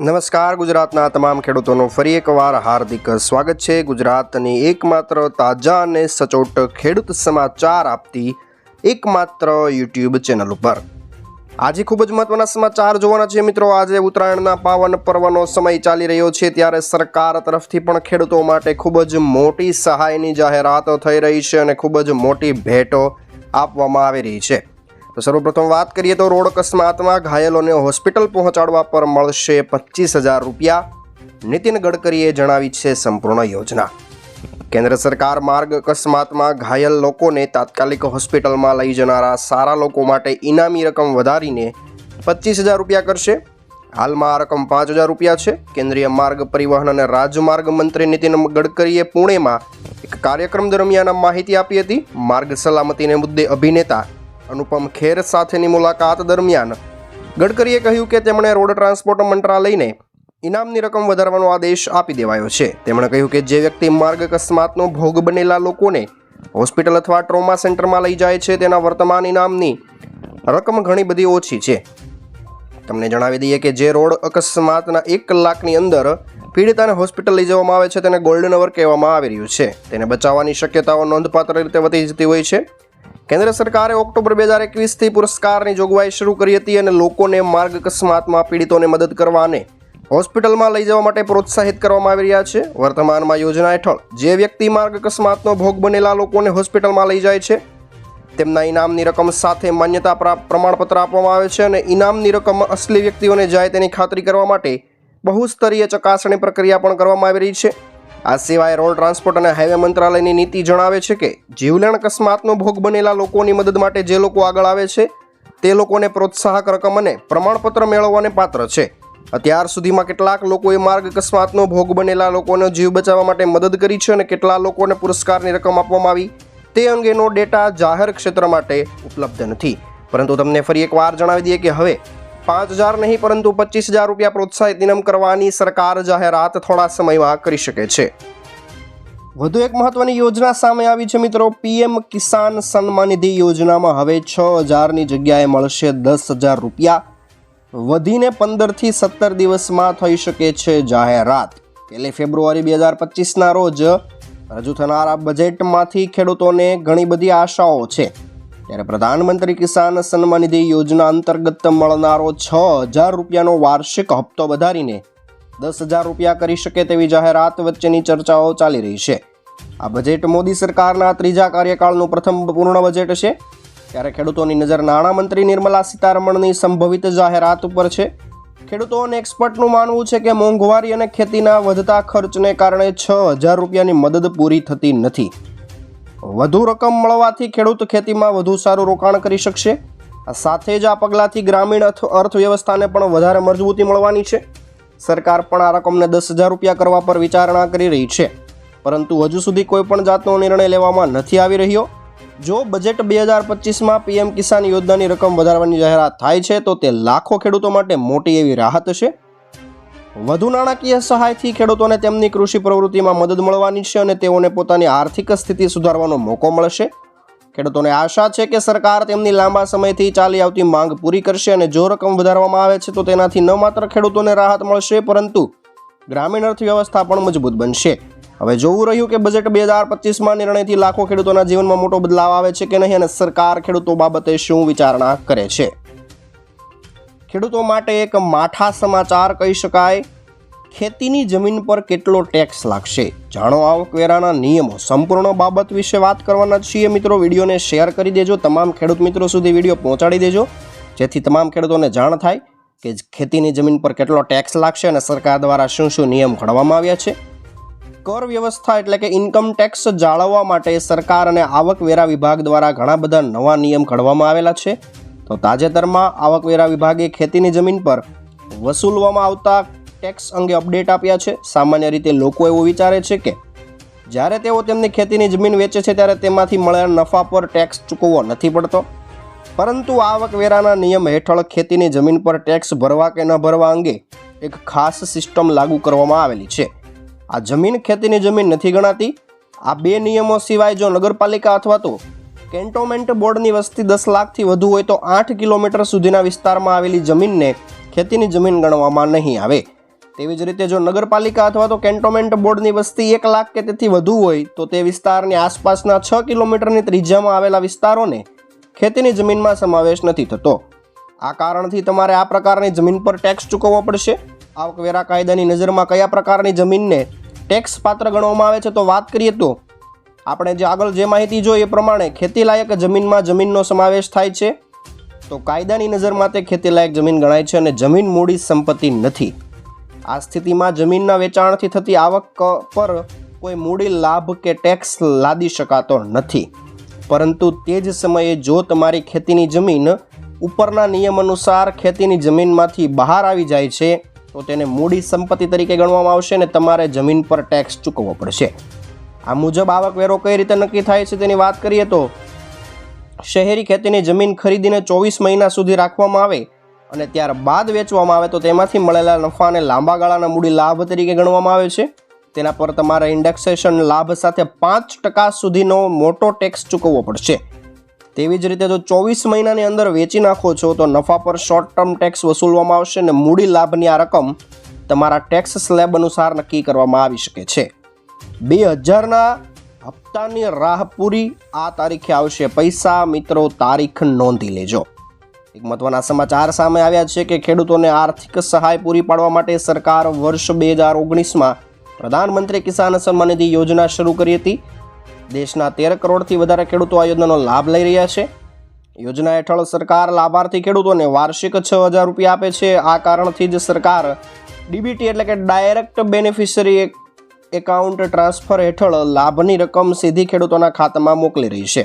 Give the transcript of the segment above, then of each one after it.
નમસ્કાર, ગુજરાતના તમામ ખેડૂતોનું ફરી એકવાર હાર્દિક સ્વાગત છે. ગુજરાતની એકમાત્ર તાજા અને સચોટ ખેડૂત સમાચાર આપતી એકમાત્ર યુટ્યુબ ચેનલ ઉપર. આજે ખૂબ જ મહત્વના સમાચાર જોવાના છે મિત્રો. આજે ઉત્તરાયણના પાવન પર્વનો સમય ચાલી રહ્યો છે ત્યારે સરકાર તરફથી પણ ખેડૂતો માટે ખૂબ જ મોટી સહાયની જાહેરાતો થઈ રહી છે અને ખૂબ જ મોટી ભેટો આપવામાં આવી રહી છે. તો સર્વપ્રથમ વાત કરીએ તો રોડ અકસ્માતમાં ઘાયલોને હોસ્પિટલ પહોંચાડવા પર મળશે પચીસ હજાર રૂપિયા. નીતિન ગડકરીએ જણાવી છે સંપૂર્ણ યોજના. કેન્દ્ર સરકાર માર્ગ અકસ્માતમાં ઘાયલ લોકોને તાત્કાલિક હોસ્પિટલમાં લઈ જનારા સારા લોકો માટે ઇનામી રકમ વધારીને પચીસ હજાર રૂપિયા કરશે. હાલમાં આ રકમ પાંચ હજાર રૂપિયા છે. કેન્દ્રીય માર્ગ પરિવહન અને રાજમાર્ગ મંત્રી નીતિન ગડકરીએ પુણેમાં એક કાર્યક્રમ દરમિયાન માહિતી આપી હતી. માર્ગ સલામતીને મુદ્દે અભિનેતા અનુપમ ખેર સાથેની મુલાકાત દરમિયાન ગડકરીએ કહ્યું કે તેમણે રોડ ટ્રાન્સપોર્ટ મંત્રાલયને ઇનામની રકમ વધારવાનો આદેશ આપી દેવાયો છે. તેમણે કહ્યું કે જે વ્યક્તિ માર્ગ અકસ્માતનો ભોગ બનેલા લોકોને હોસ્પિટલ અથવા ટ્રોમા સેન્ટરમાં લઈ જાય છે, તેના વર્તમાન ઇનામની રકમ ઘણી બધી ઓછી છે. તમને જણાવી દઈએ કે જે રોડ અકસ્માતના એક કલાકની અંદર પીડિતાને હોસ્પિટલ લઈ જવામાં આવે છે, તેને ગોલ્ડન અવર કહેવામાં આવી રહ્યું છે. તેને બચાવવાની શક્યતાઓ નોંધપાત્ર રીતે વધી જતી હોય છે. કેન્દ્ર સરકારે ઓક્ટોબર બે હજાર એકવીસથી પુરસ્કારની જોગવાઈ શરૂ કરી હતી અને લોકોને માર્ગ અકસ્માતમાં પીડિતોને મદદ કરવા અને હોસ્પિટલમાં લઈ જવા માટે પ્રોત્સાહિત કરવામાં આવી રહ્યા છે. વર્તમાનમાં યોજના હેઠળ જે વ્યક્તિ માર્ગ અકસ્માતનો ભોગ બનેલા લોકોને હોસ્પિટલમાં લઈ જાય છે, તેમના ઇનામની રકમ સાથે માન્યતા પ્રમાણપત્ર આપવામાં આવે છે અને ઇનામની રકમ અસલી વ્યક્તિઓને જાય તેની ખાતરી કરવા માટે બહુસ્તરીય ચકાસણી પ્રક્રિયા પણ કરવામાં આવી રહી છે. આ સિવાય રોડ ટ્રાન્સપોર્ટ અને હાઈવે મંત્રાલયની નીતિ જણાવે છે કે જીવલેણ અકસ્માતનો ભોગ બનેલા લોકોની મદદ માટે જે લોકો આગળ આવે છે, તે લોકોને પ્રોત્સાહક રકમ અને પ્રમાણપત્ર મેળવવાને પાત્ર છે. અત્યાર સુધીમાં કેટલાક લોકોએ માર્ગ અકસ્માતનો ભોગ બનેલા લોકોનો જીવ બચાવવા માટે મદદ કરી છે અને કેટલા લોકોને પુરસ્કારની રકમ આપવામાં આવી, તે અંગેનો ડેટા જાહેર ક્ષેત્ર માટે ઉપલબ્ધ નથી. પરંતુ તમને ફરી એકવાર જણાવી દઈએ કે હવે પાંચ હજાર નહીં, પરંતુ પચીસ હજાર રૂપિયા પ્રોત્સાહિત ઇનામ કરવાની સરકાર જાહેરાત થોડા સમયમાં કરી શકે છે. વધુ એક મહત્વની યોજના સામે આવી છે મિત્રો. પીએમ કિસાન સન્માન નિધિ યોજનામાં હવે છ હજારની જગ્યાએ મળશે દસ હજાર રૂપિયા. વધીને પંદરથી સત્તર દિવસમાં થઈ શકે છે જાહેરાત. પહેલી ફેબ્રુઆરી બે હજાર પચીસના રોજ રજૂ થનારા બજેટમાંથી ખેડૂતોને ઘણી બધી આશાઓ છે. ત્યારે પ્રધાનમંત્રી કિસાન સન્માન નિધિ યોજના અંતર્ગત મળનારો છ હજાર રૂપિયાનો વાર્ષિક હપ્તો વધારીને દસ હજાર રૂપિયા કરી શકે તેવી જાહેરાત વચ્ચેની ચર્ચાઓ ચાલી રહી છે. આ બજેટ મોદી સરકારના ત્રીજા કાર્યકાળનું પ્રથમ પૂર્ણ બજેટ છે. ત્યારે ખેડૂતોની નજર નાણામંત્રી નિર્મલા સીતારમણની સંભવિત જાહેરાત ઉપર છે. ખેડૂતો અને એક્સપર્ટનું માનવું છે કે મોંઘવારી અને ખેતીના વધતા ખર્ચને કારણે છ હજાર રૂપિયાની મદદ પૂરી થતી નથી. વધુ રકમ મળવાથી ખેડૂત ખેતીમાં વધુ સારું રોકાણ કરી શકશે. સાથે જ આ પગલાંથી ગ્રામીણ અર્થ અર્થવ્યવસ્થાને પણ વધારે મજબૂતી મળવાની છે. સરકાર પણ આ રકમને દસ હજાર રૂપિયા કરવા પર વિચારણા કરી રહી છે. પરંતુ હજુ સુધી કોઈ પણ જાતનો નિર્ણય લેવામાં નથી આવી રહ્યો. જો બજેટ બે હજાર પચીસમાં પીએમ કિસાન યોજનાની રકમ વધારવાની જાહેરાત થાય છે, તો તે લાખો ખેડૂતો માટે મોટી એવી રાહત છે. વધુ નાણાકીય સહાયથી ખેડૂતોને તેમની કૃષિ પ્રવૃત્તિમાં મદદ મળવાની છે અને તેઓને પોતાની આર્થિક સ્થિતિ સુધારવાનો મોકો મળશે. ખેડૂતોને આશા છે કે સરકાર તેમની લાંબા સમયથી ચાલી આવતી માંગ પૂરી કરશે અને જો રકમ વધારવામાં આવે છે તો તેનાથી ન માત્ર ખેડૂતોને રાહત મળશે, પરંતુ ગ્રામીણ અર્થવ્યવસ્થા પણ મજબૂત બનશે. હવે જોવું રહ્યું કે બજેટ બે હજાર પચીસમાં નિર્ણયથી લાખો ખેડૂતોના જીવનમાં મોટો બદલાવ આવે છે કે નહીં અને સરકાર ખેડૂતો બાબતે શું વિચારણા કરે છે? ખેડૂતો માટે એક માઠા સમાચાર કહી શકાય. ખેતીની જમીન પર કેટલો ટેક્સ લાગશે? જાણો આવકવેરાના નિયમો. સંપૂર્ણ બાબત વિશે વાત કરવાના છીએ મિત્રો. વિડીયોને શેર કરી દેજો. તમામ ખેડૂત મિત્રો સુધી વીડિયો પહોંચાડી દેજો. જેથી તમામ ખેડૂતોને જાણ થાય કે ખેતીની જમીન પર કેટલો ટેક્સ લાગશે અને સરકાર દ્વારા શું શું નિયમ ઘડવામાં આવ્યા છે. કર વ્યવસ્થા એટલે કે ઇન્કમ ટેક્સ જાળવવા માટે સરકાર અને આવકવેરા વિભાગ દ્વારા ઘણા બધા નવા નિયમ ઘડવામાં આવેલા છે. તો તાજેતરમાં આવકવેરા વિભાગે ખેતીની જમીન પર વસૂલવામાં આવતા ટેક્સ અંગે અપડેટ આપ્યા છે. સામાન્ય રીતે લોકો એવું વિચારે છે કે જ્યારે તેઓ તેમની ખેતીની જમીન વેચે છે ત્યારે તેમાંથી મળેલા નફા પર ટેક્સ ચૂકવવો નથી પડતો. પરંતુ આવકવેરાના નિયમ હેઠળ ખેતીની જમીન પર ટેક્સ ભરવા કે ન ભરવા અંગે એક ખાસ સિસ્ટમ લાગુ કરવામાં આવેલી છે. આ જમીન ખેતીની જમીન નથી ગણાતી. આ બે નિયમો સિવાય જો નગરપાલિકા અથવા તો કેન્ટોમેન્ટ બોર્ડની વસ્તી દસ લાખથી વધુ હોય તો આઠ કિલોમીટર સુધીના વિસ્તારમાં આવેલી જમીનને ખેતીની જમીન ગણવામાં નહીં આવે. તેવી જ રીતે જો નગરપાલિકા અથવા તો કેન્ટોમેન્ટ બોર્ડની વસ્તી એક લાખ કે તેથી વધુ હોય તો તે વિસ્તારની આસપાસના છ કિલોમીટરની ત્રિજ્યામાં આવેલા વિસ્તારોને ખેતીની જમીનમાં સમાવેશ નથી થતો. આ કારણથી તમારે આ પ્રકારની જમીન પર ટેક્સ ચૂકવવો પડશે. આવકવેરા કાયદાની નજરમાં કયા પ્રકારની જમીનને ટેક્સ પાત્ર ગણવામાં આવે છે તો વાત કરીએ તો આપણે જે આગળ જે માહિતી જોઈએ એ પ્રમાણે ખેતીલાયક જમીનમાં જમીનનો સમાવેશ થાય છે. તો કાયદાની નજરમાં તે ખેતીલાયક જમીન ગણાય છે અને જમીન મૂડી સંપત્તિ નથી. આ સ્થિતિમાં જમીનના વેચાણથી થતી આવક પર કોઈ મૂડી લાભ કે ટેક્સ લાદી શકાતો નથી. પરંતુ તે જ સમયે જો તમારી ખેતીની જમીન ઉપરના નિયમ અનુસાર ખેતીની જમીનમાંથી બહાર આવી જાય છે, તો તેને મૂડી સંપત્તિ તરીકે ગણવામાં આવશે અને તમારે જમીન પર ટેક્સ ચૂકવવો પડશે. આ મુજબ આવકવેરો કઈ રીતે નક્કી થાય છે તેની વાત કરીએ તો શહેરી ખેતીની જમીન ખરીદીને ચોવીસ મહિના સુધી રાખવામાં આવે અને ત્યારબાદ વેચવામાં આવે તો તેમાંથી મળેલા નફાને લાંબા ગાળાના મૂડી લાભ તરીકે ગણવામાં આવે છે. તેના પર તમારે ઇન્ડેક્સેશન લાભ સાથે પાંચ ટકા સુધીનો મોટો ટેક્સ ચૂકવવો પડશે. તેવી જ રીતે જો ચોવીસ મહિનાની અંદર વેચી નાખો છો તો નફા પર શોર્ટ ટર્મ ટેક્સ વસૂલવામાં આવશે અને મૂડી લાભની આ રકમ તમારા ટેક્સ સ્લેબ અનુસાર નક્કી કરવામાં આવી શકે છે. બે હજારના હપ્તાની રાહ પૂરી આ તારીખે આવશે પૈસા. મિત્રો, તારીખ નોંધી લેજો. એક મહત્વના સમાચાર સામે આવ્યા છે કે ખેડૂતોને આર્થિક સહાય પૂરી પાડવા માટે સરકાર વર્ષ બે હજાર ઓગણીસમાં પ્રધાનમંત્રી કિસાન સન્માન યોજના શરૂ કરી હતી. દેશના તેર કરોડથી વધારે ખેડૂતો આ યોજનાનો લાભ લઈ રહ્યા છે. યોજના હેઠળ સરકાર લાભાર્થી ખેડૂતોને વાર્ષિક છ હજાર રૂપિયા આપે છે. આ કારણથી જ સરકાર ડીબીટી એટલે કે ડાયરેક્ટ બેનિફિશરી એકાઉન્ટ ટ્રાન્સફર હેઠળ લાભની રકમ સીધી ખેડૂતોના ખાતામાં મોકલી રહી છે.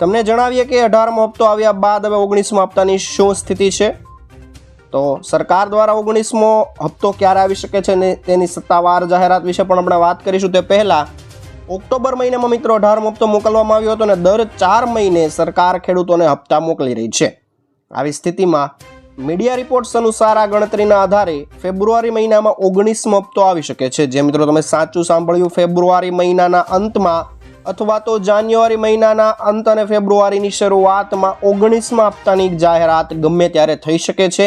તમને જણાવીએ કે અઢારમો હપ્તો આવ્યા બાદ હવે ઓગણીસમો હપ્તાની શું સ્થિતિ છે? તો સરકાર દ્વારા ઓગણીસમો હપ્તો ક્યારે આવી શકે છે ને તેની સત્તાવાર જાહેરાત વિશે પણ આપણે વાત કરીશું. તે પહેલાં ઓક્ટોબર મહિનામાં મિત્રો અઢારમો હપ્તો મોકલવામાં આવ્યો હતો અને દર ચાર મહિને સરકાર ખેડૂતોને હપ્તા મોકલી રહી છે. આવી સ્થિતિમાં મીડિયા રિપોર્ટ્સ અનુસાર આ ગણતરીના આધારે ફેબ્રુઆરી મહિનામાં ઓગણીસમો હપ્તો આવી શકે છે. જે મિત્રો તમે સાચું સાંભળ્યું, ફેબ્રુઆરી મહિનાના અંતમાં અથવા તો જાન્યુઆરી મહિનાના અંત અને ફેબ્રુઆરીની શરૂઆતમાં ઓગણીસમા હપ્તાની જાહેરાત ગમે ત્યારે થઈ શકે છે.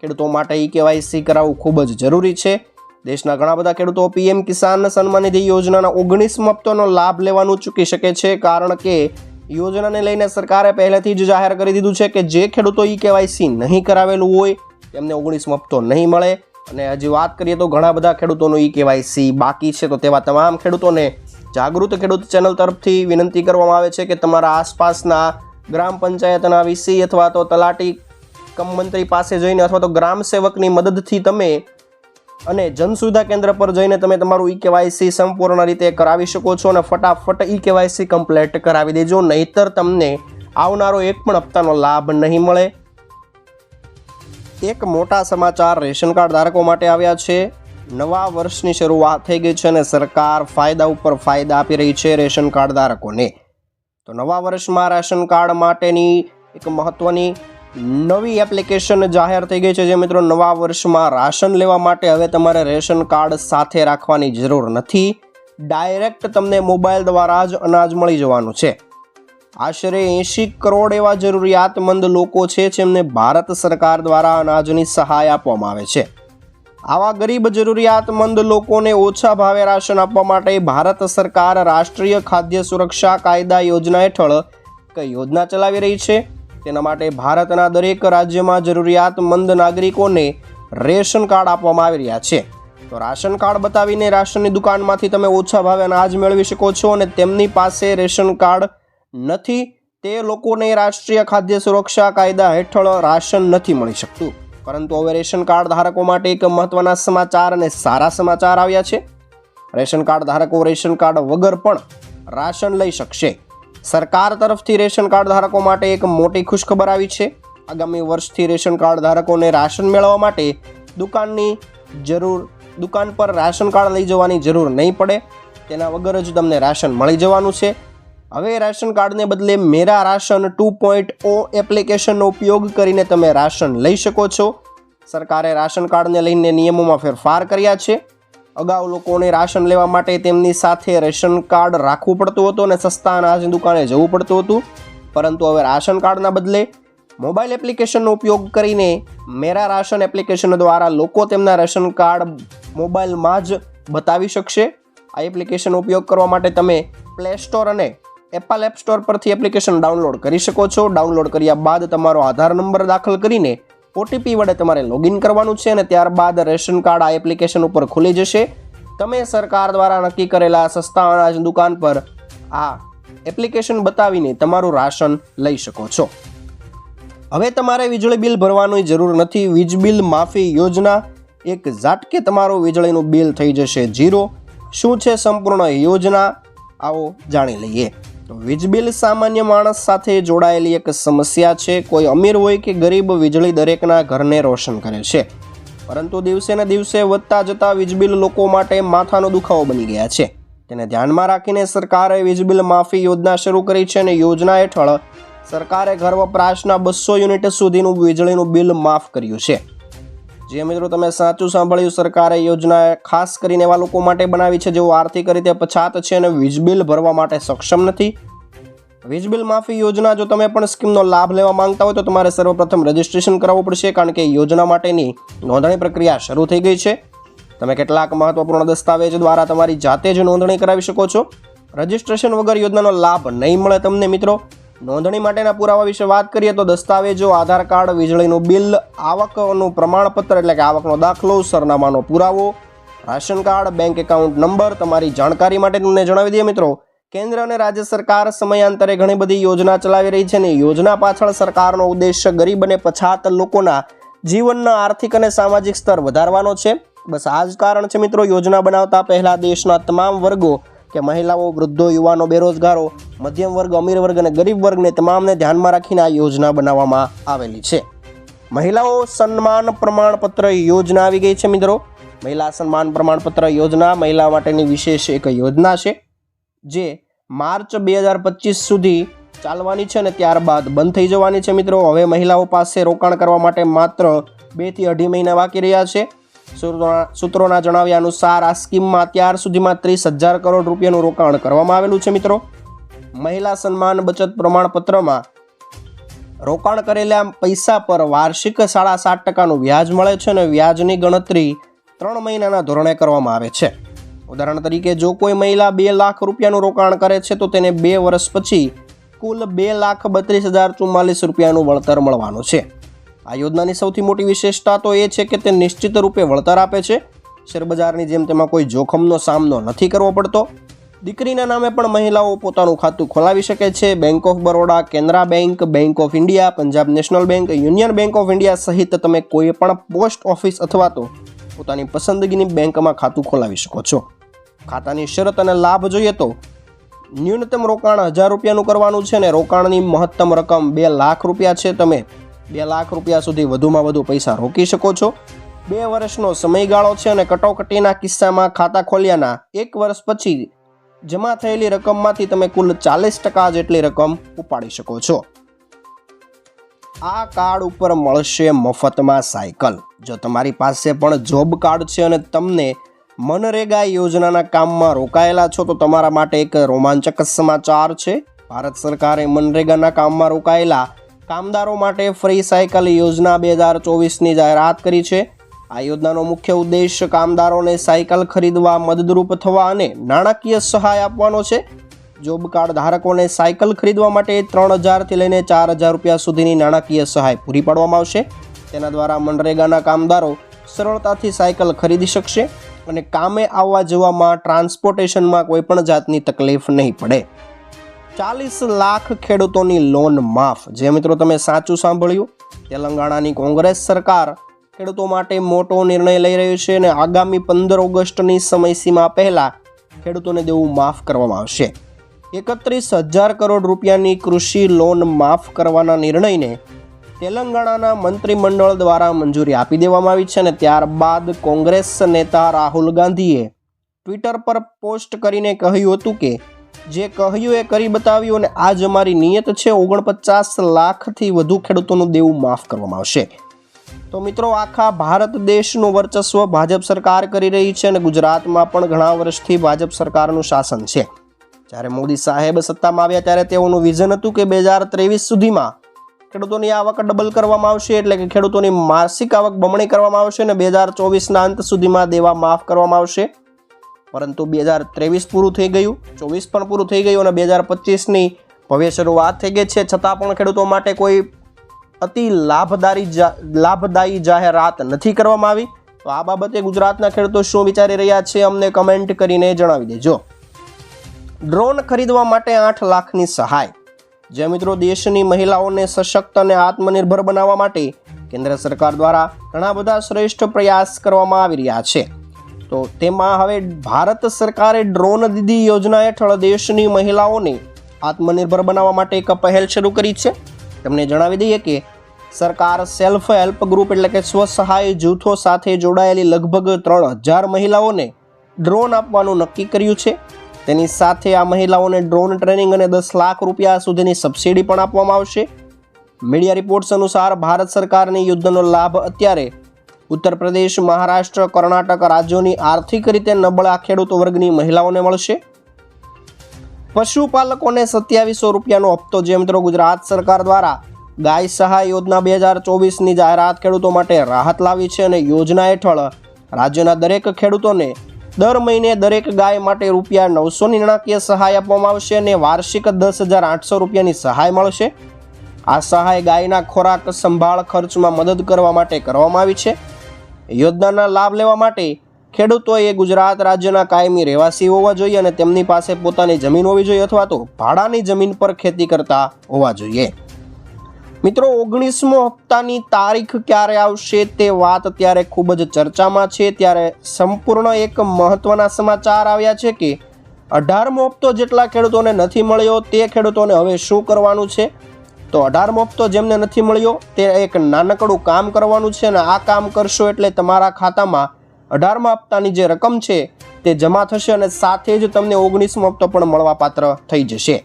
ખેડૂતો માટે ઈ કેવાયસી કરાવવું ખૂબ જ જરૂરી છે. દેશના ઘણા બધા ખેડૂતો પીએમ કિસાન સન્માન નિધિ યોજનાના ઓગણીસમો હપ્તાનો લાભ લેવાનું ચૂકી શકે છે, કારણ કે યોજનાને લઈને સરકારે પહેલેથી જ જાહેર કરી દીધું છે કે જે ખેડૂતો ઈ કેવાયસી નહીં કરાવેલું હોય, તેમને ઓગણીસમો હપ્તો નહીં મળે. અને હજી વાત કરીએ તો ઘણા બધા ખેડૂતોનું ઈ કેવાયસી બાકી છે, તો તેવા તમામ ખેડૂતોને જાગૃત ખેડૂત ચેનલ તરફથી વિનંતી કરવામાં આવે છે કે તમારા આસપાસના ગ્રામ પંચાયતના વીસી અથવા તો તલાટી કમ મંત્રી પાસે જઈને અથવા તો ગ્રામ સેવકની મદદથી તમે અને જનસુવિધા કેન્દ્ર પર જઈને તમે તમારું ઈ કેવાયસી સંપૂર્ણ રીતે કરાવી શકો છો અને ફટાફટ ઈ કેવાયસી કમ્પ્લીટ કરાવી દેજો. નહીતર તમને આવનારો એક પણ હપ્તાનો લાભ નહીં મળે. એક મોટા સમાચાર રેશન કાર્ડ ધારકો માટે આવ્યા છે. નવા વર્ષની શરૂઆત થઈ ગઈ છે અને સરકાર ફાયદા ઉપર ફાયદા આપી રહી છે રેશન કાર્ડ ધારકોને. તો નવા વર્ષમાં રેશન કાર્ડ માટેની એક મહત્વની નવી એપ્લિકેશન જાહેર થઈ ગઈ છે જે મિત્રો નવા વર્ષમાં રાશન લેવા માટે હવે તમારે રેશન કાર્ડ સાથે રાખવાની જરૂર નથી. ડાયરેક્ટ તમને મોબાઈલ દ્વારા જ અનાજ મળી જવાનું છે. આશરે એંશી કરોડ એવા જરૂરિયાતમંદ લોકો છે જેમને ભારત સરકાર દ્વારા અનાજની સહાય આપવામાં આવે છે. આવા ગરીબ જરૂરિયાતમંદ લોકોને ઓછા ભાવે રાશન આપવા માટે ભારત સરકાર રાષ્ટ્રીય ખાદ્ય સુરક્ષા કાયદા યોજના હેઠળ કઈ યોજના ચલાવી રહી છે? તેના માટે ભારતના દરેક રાજ્યમાં જરૂરિયાતમંદ નાગરિકોને રેશન કાર્ડ આપવામાં આવી રહ્યા છે. તો રાશન કાર્ડ બતાવીને રાશનની દુકાનમાંથી તમે ઓછા ભાવે અનાજ મેળવી શકો છો અને તેમની પાસે રેશન કાર્ડ નથી, તે લોકોને રાષ્ટ્રીય ખાદ્ય સુરક્ષા કાયદા હેઠળ રાશન નથી મળી શકતું. પરંતુ હવે રેશન કાર્ડ ધારકો માટે એક મહત્વના સમાચાર અને સારા સમાચાર આવ્યા છે. રેશન કાર્ડ ધારકો રેશન કાર્ડ વગર પણ રાશન લઈ શકશે. સરકાર તરફથી રેશન કાર્ડ ધારકો માટે એક મોટી ખુશખબર આવી છે. આગામી વર્ષથી રેશન કાર્ડ ધારકોને રાશન મેળવવા માટે દુકાનની જરૂર, દુકાન પર રાશન કાર્ડ લઈ જવાની જરૂર નહીં પડે. તેના વગર જ તમને રાશન મળી જવાનું છે. હવે રાશન કાર્ડને બદલે Mera ration two point o એપ્લિકેશનનો ઉપયોગ કરીને તમે રાશન લઈ શકો છો. સરકારે રાશન કાર્ડને લઈને નિયમોમાં ફેરફાર કર્યા છે. અગાઉ લોકોને રાશન લેવા માટે તેમની સાથે રેશન કાર્ડ રાખવું પડતું હતું અને સસ્તા અનાજની દુકાને જવું પડતું હતું. પરંતુ હવે રાશન કાર્ડના બદલે મોબાઈલ એપ્લિકેશનનો ઉપયોગ કરીને મેરા રાશન એપ્લિકેશન દ્વારા લોકો તેમના રેશન કાર્ડ મોબાઈલમાં જ બતાવી શકશે. આ એપ્લિકેશનનો ઉપયોગ કરવા માટે તમે પ્લે સ્ટોર અને એપલ એપ સ્ટોર પરથી એપ્લિકેશન ડાઉનલોડ કરી શકો છો. ડાઉનલોડ કર્યા બાદ તમારો આધાર નંબર દાખલ કરીને ઓટીપી વડે તમારે લોગિન કરવાનું છે અને ત્યારબાદ રેશન કાર્ડ આ એપ્લિકેશન ઉપર ખુલી જશે. તમે સરકાર દ્વારા નક્કી કરેલા સસ્તા અનાજ દુકાન પર આ એપ્લિકેશન બતાવીને તમારું રાશન લઈ શકો છો. હવે તમારે વીજળી બિલ ભરવાની જરૂર નથી. વીજ બિલ માફી યોજના એક ઝાટકે તમારું વીજળીનું બિલ થઈ જશે ઝીરો. શું છે સંપૂર્ણ યોજના? આવો જાણી લઈએ. વીજ બિલ સામાન્ય માણસ સાથે જોડાયેલી એક સમસ્યા છે. કોઈ અમીર હોય કે ગરીબ, વીજળી દરેકના ઘરને રોશન કરે છે. પરંતુ દિવસે ને દિવસે વધતા જતા વીજ બિલ લોકો માટે માથાનો દુખાવો બની ગયા છે. તેને ધ્યાનમાં રાખીને સરકારે વીજ બિલ માફી યોજના શરૂ કરી છે અને યોજના હેઠળ સરકારે ઘર વપરાશના બસો યુનિટ સુધીનું વીજળીનું બિલ માફ કર્યું છે. જે મિત્રો તમે સાચું સાંભળ્યું, સરકારે યોજના ખાસ કરીને એવા લોકો માટે બનાવી છે, જેઓ આર્થિક રીતે પછાત છે અને વીજ બિલ ભરવા માટે સક્ષમ નથી. વીજ બિલ માફી યોજના, જો તમે પણ સ્કીમનો લાભ લેવા માંગતા હોય, તો તમારે સર્વપ્રથમ રજીસ્ટ્રેશન કરાવવું પડશે, કારણ કે યોજના માટેની નોંધણી પ્રક્રિયા શરૂ થઈ ગઈ છે. તમે કેટલાક મહત્વપૂર્ણ દસ્તાવેજ દ્વારા તમારી જાતે જ નોંધણી કરાવી શકો છો. રજીસ્ટ્રેશન વગર યોજનાનો લાભ નહીં મળે તમને, મિત્રો. નોંધણી માટેના પુરાવા વિશે વાત કરીએ તો દસ્તાવેજો, આધાર કાર્ડ, વીજળીનું બિલ, આવકનું પ્રમાણપત્ર એટલે કે આવકનો દાખલો, સરનામાનો પુરાવો, રાશન કાર્ડ, બેંક એકાઉન્ટ નંબર તમારી જાણકારી માટે તમને જણાવી દઈએ મિત્રો. કેન્દ્ર અને રાજ્ય સરકાર સમયાંતરે ઘણી બધી યોજના ચલાવી રહી છે અને યોજના પાછળ સરકારનો ઉદ્દેશ્ય ગરીબ અને પછાત લોકોના જીવનના આર્થિક અને સામાજિક સ્તર વધારવાનો છે. બસ આ જ કારણ છે મિત્રો, યોજના બનાવતા પહેલાં દેશના તમામ વર્ગો કે મહિલાઓ, વૃદ્ધો, યુવાનો, બેરોજગારો, મધ્યમ વર્ગ, અમીર વર્ગ અને ગરીબ વર્ગને તમામને ધ્યાનમાં રાખીને આ યોજના બનાવવામાં આવેલી છે. મહિલાઓ સન્માન પ્રમાણપત્ર યોજના આવી ગઈ છે મિત્રો. મહિલા સન્માન પ્રમાણપત્ર યોજના મહિલા માટેની વિશેષ એક યોજના છે, જે માર્ચ બે હજાર પચીસ સુધી ચાલવાની છે અને ત્યારબાદ બંધ થઈ જવાની છે મિત્રો. હવે મહિલાઓ પાસે રોકાણ કરવા માટે માત્ર બેથી અઢી મહિના બાકી રહ્યા છે. સૂત્રોના જણાવ્યા અનુસાર આ સ્કીમમાં અત્યાર સુધીમાં ત્રીસ હજાર કરોડ રૂપિયાનું રોકાણ કરવામાં આવેલું છે, મિત્રો. મહિલા સન્માન બચત પ્રમાણપત્રમાં રોકાણ કરેલા પૈસા પર વાર્ષિક સાડા સાત ટકાનું વ્યાજ મળે છે અને વ્યાજની ગણતરી ત્રણ મહિનાના ધોરણે કરવામાં આવે છે. ઉદાહરણ તરીકે, જો કોઈ મહિલા બે લાખ રૂપિયાનું રોકાણ કરે છે, તો તેને બે વર્ષ પછી કુલ બે લાખ બત્રીસ હજાર ચુમ્માલીસ રૂપિયાનું વળતર મળવાનું છે. આ યોજનાની સૌથી મોટી વિશેષતા તો એ છે કે તે નિશ્ચિત રૂપે વળતર આપે છે. શેરબજારની જેમ તેમાં કોઈ જોખમનો સામનો નથી કરવો પડતો. દીકરીના નામે પણ મહિલાઓ પોતાનું ખાતું ખોલાવી શકે છે. Bank of Baroda Canara bank bank of India Punjab national bank union bank of India સહિત તમે કોઈ પણ પોસ્ટ ઓફિસ અથવા તો પોતાની પસંદગીની બેંકમાં ખાતું ખોલાવી શકો છો. ખાતાની શરત અને લાભ જોઈએ તો ન્યૂનતમ રોકાણ હજાર રૂપિયાનું કરવાનું છે અને રોકાણની મહત્તમ રકમ બે લાખ રૂપિયા છે. તમે બે લાખ રૂપિયા સુધી વધુમાં વધુ પૈસા રોકી શકો છો. બે વર્ષનો સમયગાળો છે અને કટોકટીના કિસ્સામાં ખાતા ખોલ્યાના એક વર્ષ પછી જમા થયેલી રકમમાંથી તમે કુલ ચાલીસ ટકા જેટલી રકમ ઉપાડી શકો છો. આ કાર્ડ ઉપર મળશે મફતમાં સાયકલ. જો તમારી પાસે પણ જોબ કાર્ડ છે અને તમને મનરેગા યોજનાના કામમાં રોકાયેલા છો, તો તમારા માટે એક રોમાંચક સમાચાર છે. ભારત સરકારે મનરેગાના કામમાં રોકાયેલા કામદારો માટે ફ્રી સાયકલ યોજના બે હજાર ચોવીસની જાહેરાત કરી છે. આ યોજનાનો મુખ્ય ઉદ્દેશ કામદારોને સાયકલ ખરીદવા મદદરૂપ થવા અને નાણાકીય સહાય આપવાનો છે. જોબ કાર્ડ ધારકોને સાયકલ ખરીદવા માટે ત્રણ હજારથી લઈને ચાર હજાર રૂપિયા સુધીની નાણાકીય સહાય પૂરી પાડવામાં આવશે. તેના દ્વારા મનરેગાના કામદારો સરળતાથી સાયકલ ખરીદી શકશે અને કામે આવવા જવામાં ટ્રાન્સપોર્ટેશનમાં કોઈપણ જાતની તકલીફ નહીં પડે. ચાલીસ લાખ ખેડૂતોની લોન માફ. જે મિત્રો તમે સાચું સાંભળ્યું, તેલંગાણાની કોંગ્રેસ સરકાર ખેડૂતો માટે મોટો નિર્ણય લઈ રહ્યો છે અને આગામી પંદર ઓગસ્ટની સમયસીમા પહેલાં ખેડૂતોને દેવું માફ કરવામાં આવશે. એકત્રીસ હજાર કરોડ રૂપિયાની કૃષિ લોન માફ કરવાના નિર્ણયને તેલંગાણાના મંત્રીમંડળ દ્વારા મંજૂરી આપી દેવામાં આવી છે અને ત્યારબાદ કોંગ્રેસ નેતા રાહુલ ગાંધીએ ટ્વિટર પર પોસ્ટ કરીને કહ્યું હતું કે જે કહ્યું એ કરી બતાવ્યું અને આજ અમારી નિયત છે, ઓગણપચાસ લાખથી વધુ ખેડૂતોનું દેવું માફ કરવામાં આવશે. તો મિત્રો, આખા ભારત દેશનું વર્ચસ્વ ભાજપ સરકાર કરી રહી છે અને ગુજરાતમાં પણ ઘણા વર્ષથી ભાજપ સરકારનું શાસન છે. જ્યારે મોદી સાહેબ સત્તામાં આવ્યા ત્યારે તેઓનું વિઝન હતું કે બે હજાર ત્રેવીસ સુધીમાં ખેડૂતોની આવક ડબલ કરવામાં આવશે એટલે કે ખેડૂતોની માસિક આવક બમણી કરવામાં આવશે અને બે હજાર ચોવીસના અંત સુધીમાં દેવા માફ કરવામાં આવશે. પરંતુ બે હજાર ત્રેવીસ પૂરું થઈ ગયું, ચોવીસ પણ પૂરું થઈ ગયું અને બે હજાર પચીસની ભવ્ય શરૂઆત થઈ ગઈ છે. છતાં પણ ખેડૂતો માટે કોઈ અતિ લાભદારી લાભદાયી જાહેરાત નથી કરવામાં આવી. તો આ બાબતે ગુજરાતના ખેડૂતો શું વિચારી રહ્યા છે અમને કમેન્ટ કરીને જણાવી દેજો. ડ્રોન ખરીદવા માટે આઠ લાખની સહાય. જે મિત્રો દેશની મહિલાઓને સશક્ત અને આત્મનિર્ભર બનાવવા માટે કેન્દ્ર સરકાર દ્વારા ઘણા બધા શ્રેષ્ઠ પ્રયાસ કરવામાં આવી રહ્યા છે. તો તેમાં હવે ભારત સરકારે ડ્રોન દીદી યોજના હેઠળ દેશની મહિલાઓને આત્મનિર્ભર બનાવવા માટે એક પહેલ શરૂ કરી છે. તમને જણાવી દઈએ કે સરકાર સેલ્ફ હેલ્પ ગ્રુપ એટલે કે સ્વસહાય જૂથો સાથે જોડાયેલી લગભગ ત્રણ હજાર મહિલાઓને ડ્રોન આપવાનું નક્કી કર્યું છે. તેની સાથે આ મહિલાઓને ડ્રોન ટ્રેનિંગ અને દસ લાખ રૂપિયા સુધીની સબસિડી પણ આપવામાં આવશે. મીડિયા રિપોર્ટ્સ અનુસાર ભારત સરકારની યુદ્ધનો લાભ અત્યારે ઉત્તર પ્રદેશ, મહારાષ્ટ્ર, કર્ણાટક રાજ્યોની આર્થિક રીતે નબળા ખેડૂત વર્ગની મહિલાઓને મળશે. પશુપાલકોને સત્યાવીસો રૂપિયાનો હપ્તો જે મિત્રો ગુજરાત સરકાર દ્વારા ગાય સહાય યોજના બે હજાર ચોવીસની જાહેરાત ખેડૂતો માટે રાહત લાવી છે અને યોજના હેઠળ રાજ્યના દરેક ખેડૂતોને દર મહિને દરેક ગાય માટે રૂપિયા નવસોની નાણાકીય સહાય આપવામાં આવશે અને વાર્ષિક દસ હજાર આઠસો રૂપિયાની સહાય મળશે. આ સહાય ગાયના ખોરાક, સંભાળ, ખર્ચમાં મદદ કરવા માટે કરવામાં આવી છે. યોજનાના લાભ લેવા માટે ખેડૂતોએ ગુજરાત રાજ્યના કાયમી રહેવાસી હોવા જોઈએ અને તેમની પાસે પોતાની જમીન હોવી જોઈએ અથવા તો ભાડાની જમીન પર ખેતી કરતા હોવા જોઈએ. મિત્રો, ઓગણીસમો હપ્તાની તારીખ ક્યારે આવશે તે વાત અત્યારે ખૂબ જ ચર્ચામાં છે. ત્યારે સંપૂર્ણ એક મહત્વના સમાચાર આવ્યા છે કે અઢારમો હપ્તો જેટલા ખેડૂતોને નથી મળ્યો તે ખેડૂતોને હવે શું કરવાનું છે? તો અઢારમો હપ્તો જેમને નથી મળ્યો, તે એક નાનકડું કામ કરવાનું છે અને આ કામ કરશો એટલે તમારા ખાતામાં અઢારમા હપ્તાની જે રકમ છે, તે જમા થશે અને સાથે જ તમને ઓગણીસમો હપ્તો પણ મળવાપાત્ર થઈ જશે.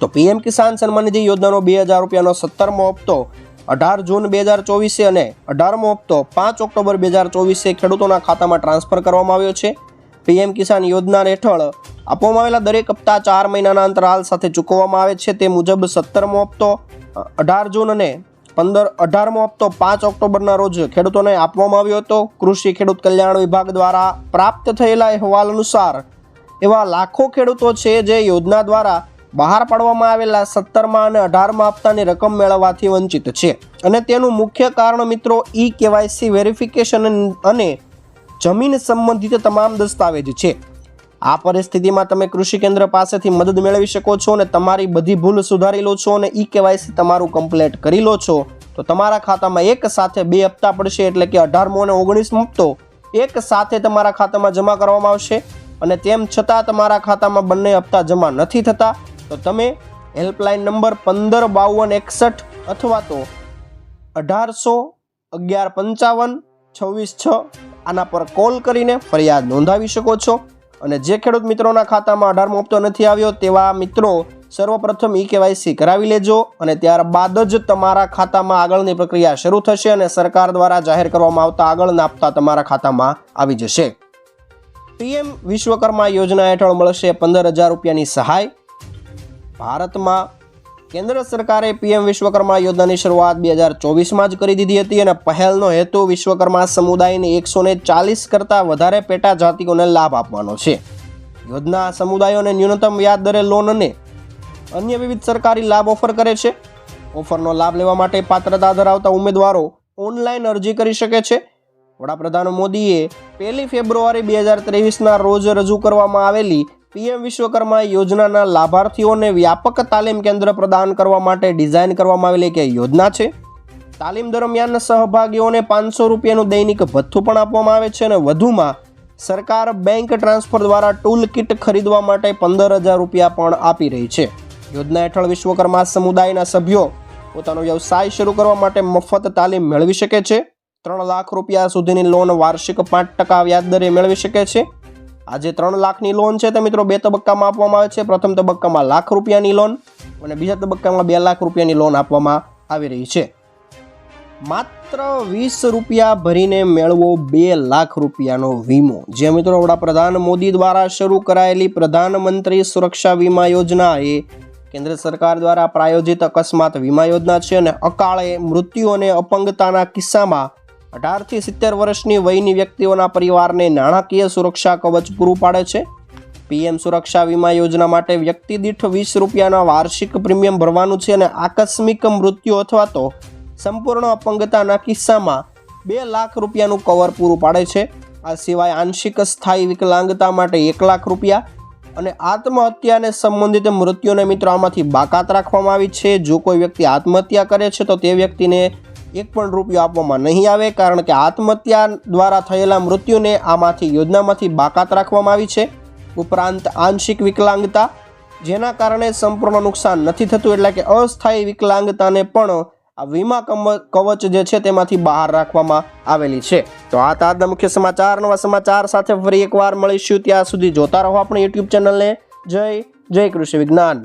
તો પીએમ કિસાન સન્માન નિધિ યોજનાનો બે હજાર રૂપિયાનો સત્તરમો હપ્તો અઢાર જૂન બે હજાર ચોવીસે અને અઢારમો હપ્તો પાંચ ઓક્ટોબર બે હજાર ચોવીસે ખેડૂતોના ખાતામાં ટ્રાન્સફર કરવામાં આવ્યો છે. પીએમ કિસાન યોજના હેઠળ આપવામાં આવેલા દરેક હપ્તા ચાર મહિનાના અંતરાલ સાથે ચૂકવવામાં આવે છે. તે મુજબ સત્તરમો હપ્તો અઢાર જૂન અને પંદર, અઢારમો હપ્તો પાંચ ઓક્ટોબરના રોજ ખેડૂતોને આપવામાં આવ્યો હતો. કૃષિ ખેડૂત કલ્યાણ વિભાગ દ્વારા પ્રાપ્ત થયેલા અહેવાલ અનુસાર એવા લાખો ખેડૂતો છે જે યોજના દ્વારા બહાર પાડવામાં આવેલા સત્તરમાં અને અઢારમાં હપ્તાની રકમ મેળવવાથી વંચિત છે. અને તેનું મુખ્ય કારણ મિત્રો ઈ કેવાયસી વેરિફિકેશન અને જમીન સંબંધિત તમામ દસ્તાવેજ છે. આ પરિસ્થિતિમાં તમે કૃષિ કેન્દ્ર પાસેથી મદદ મેળવી શકો છો અને તમારી બધી ભૂલ સુધારી લો છો અને ઈ કેવાયસી તમારું કમ્પ્લીટ કરી લો છો. તો તમારા ખાતામાં એક સાથે બે હપ્તા પડશે એટલે કે અઢારમો અને ઓગણીસમો હપ્તો એક સાથે તમારા ખાતામાં જમા કરવામાં આવશે અને તેમ છતાં તમારા ખાતામાં બંને હપ્તા જમા નથી થતા. તો તમે હેલ્પલાઇન નંબર પંદર બાવન એકસઠ અથવા તો અઢારસો અગિયાર પંચાવન છવ્વીસ છ આના પર કોલ કરીને ફરિયાદ નોંધાવી શકો છો. અને જે ખેડૂત મિત્રોના ખાતામાં અઢારમો હપ્તો નથી આવ્યો તેવા મિત્રો સર્વપ્રથમ ઈ કેવાયસી કરાવી લેજો અને ત્યારબાદ જ તમારા ખાતામાં આગળની પ્રક્રિયા શરૂ થશે અને સરકાર દ્વારા જાહેર કરવામાં આવતા આગળના હપ્તા તમારા ખાતામાં આવી જશે. પીએમ વિશ્વકર્મા યોજના હેઠળ મળશે પંદર હજાર રૂપિયાની સહાય. ભારતમાં કેન્દ્ર સરકારે પીએમ વિશ્વકર્મા યોજનાની શરૂઆત બે હજાર ચોવીસમાં જ કરી દીધી હતી અને પહેલનો હેતુ વિશ્વકર્મા સમુદાયને એકસો ને ચાલીસ કરતાં વધારે પેટા જાતિઓને લાભ આપવાનો છે. યોજના સમુદાયોને ન્યૂનતમ વ્યાજ દરે લોન અને અન્ય વિવિધ સરકારી લાભ ઓફર કરે છે. ઓફરનો લાભ લેવા માટે પાત્રતા ધરાવતા ઉમેદવારો ઓનલાઈન અરજી કરી શકે છે. વડાપ્રધાન મોદીએ પહેલી ફેબ્રુઆરી બે હજાર ત્રેવીસના રોજ રજૂ કરવામાં આવેલી પીએમ વિશ્વકર્મા યોજનાના લાભાર્થીઓને વ્યાપક તાલીમ કેન્દ્ર પ્રદાન કરવા માટે ડિઝાઇન કરવામાં આવેલી એક યોજના છે. તાલીમ દરમિયાન સહભાગીઓને પાંચસો રૂપિયાનું દૈનિક ભથ્થું પણ આપવામાં આવે છે અને વધુમાં સરકાર બેંક ટ્રાન્સફર દ્વારા ટૂલ કિટ ખરીદવા માટે પંદર હજાર રૂપિયા પણ આપી રહી છે. યોજના હેઠળ વિશ્વકર્મા સમુદાયના સભ્યો પોતાનો વ્યવસાય શરૂ કરવા માટે મફત તાલીમ મેળવી શકે છે. ત્રણ લાખ રૂપિયા સુધીની લોન વાર્ષિક પાંચ ટકા વ્યાજદરે મેળવી શકે છે. આ જે ત્રણ લાખની લોન છે તે મિત્રો બે તબક્કામાં આપવામાં આવે છે. પ્રથમ તબક્કામાં લાખ રૂપિયાની લોન અને બીજા તબક્કામાં બે લાખ રૂપિયાની લોન આપવામાં આવી રહી છે. માત્ર વીસ રૂપિયા ભરીને મેળવો બે લાખ રૂપિયાનો વીમો. જે મિત્રો વડાપ્રધાન મોદી દ્વારા શરૂ કરાયેલી પ્રધાનમંત્રી સુરક્ષા વીમા યોજના એ કેન્દ્ર સરકાર દ્વારા પ્રાયોજિત અકસ્માત વીમા યોજના છે અને અકાળે મૃત્યુ અને અપંગતાના કિસ્સામાં અઢારથી સિત્તેર વર્ષની વયની વ્યક્તિઓના પરિવારને નાણાકીય સુરક્ષા કવચ પૂરું પાડે છે. પીએમ સુરક્ષા વીમા યોજના માટે વ્યક્તિ દીઠ વીસ રૂપિયાના વાર્ષિક પ્રીમિયમ ભરવાનું છે અને આકસ્મિક મૃત્યુ અથવા તો સંપૂર્ણ અપંગતાના કિસ્સામાં બે લાખ રૂપિયાનું કવર પૂરું પાડે છે. આ સિવાય આંશિક સ્થાયી વિકલાંગતા માટે એક લાખ રૂપિયા અને આત્મહત્યાને સંબંધિત મૃત્યુને મિત્રો આમાંથી બાકાત રાખવામાં આવી છે. જો કોઈ વ્યક્તિ આત્મહત્યા કરે છે તો તે વ્યક્તિને એક પણ રૂપિયો આપવામાં નહીં આવે કારણ કે આત્મહત્યા દ્વારા થયેલા મૃત્યુને આમાંથી યોજનામાંથી બાકાત રાખવામાં આવી છે. ઉપરાંત આંશિક વિકલાંગતા, જેના કારણે સંપૂર્ણ નુકસાન નથી થતું એટલે કે અસ્થાયી વિકલાંગતાને પણ આ વીમા કવચ જે છે તેમાંથી બહાર રાખવામાં આવેલી છે. તો આ આજના મુખ્ય સમાચાર. નવા સમાચાર સાથે ફરી એકવાર મળીશું. ત્યાં સુધી જોતા રહો આપણી યુટ્યુબ ચેનલને. જય જય કૃષિ વિજ્ઞાન.